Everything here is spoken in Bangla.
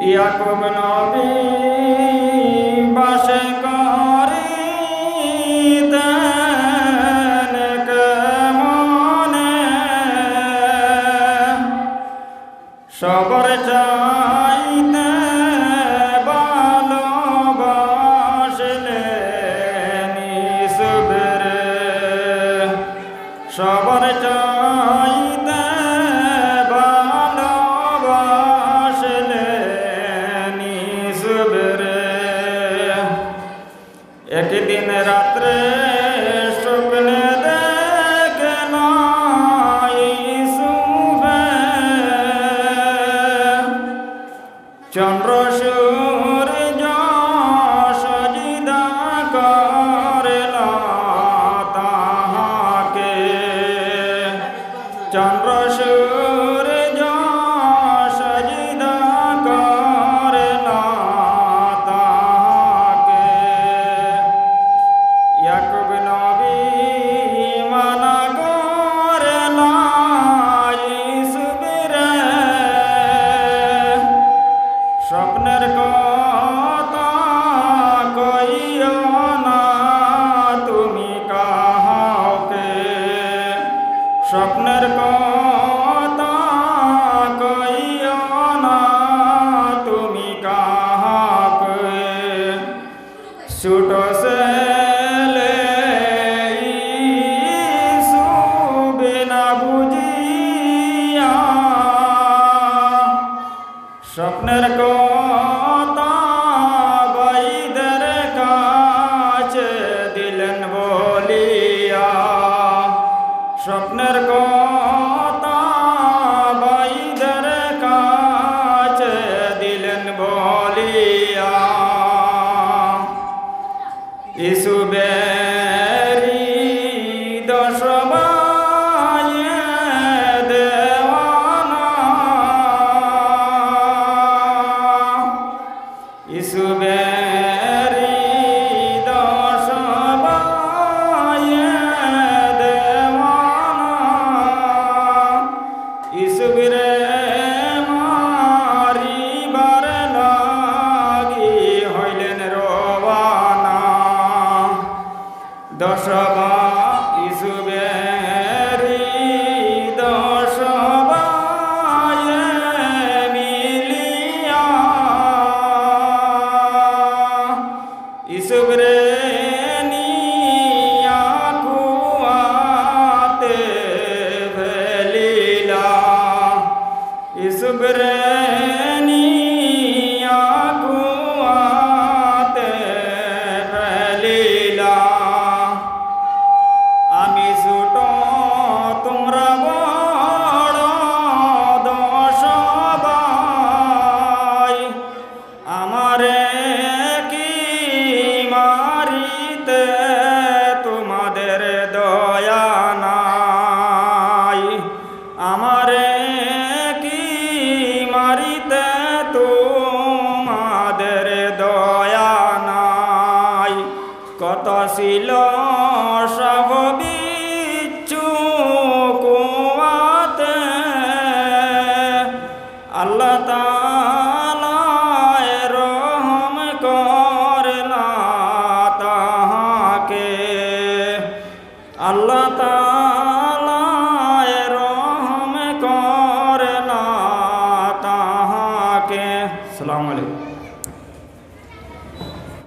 ইয়াকুব নবী সবর চাইতে ভালোবাসলেন ইসুবরে সবর চাইতে রাত্রে স্বপ্নে দেখেন চন্দ্র সূর্য সজিদা করল তাহাকে। চন্দ্র স্বপ্নের কথা কইও না তুমি কাহাকে? স্বপ্নের কথা কইও না তুমি কাহাকে? ছুটো বুঝিয়া স্বপ্নের কথা স্বপ্নের কথা বাইদের কাছে দিলেন বলিয়া। ইসুবেরি দশবায়ে ਸੁਬਰੇਨੀ ਆਖੂਆ ਤੇ ਵਲੀਲਾ ਇਸ ਬਰੇ আমারে কি মারিতে তোমাদের দয়া নাই? কত ছিল সব বিচ্ছু কুয়াতে? আল্লাহ রহম করলা তাহাকে সালাম আলাইকুম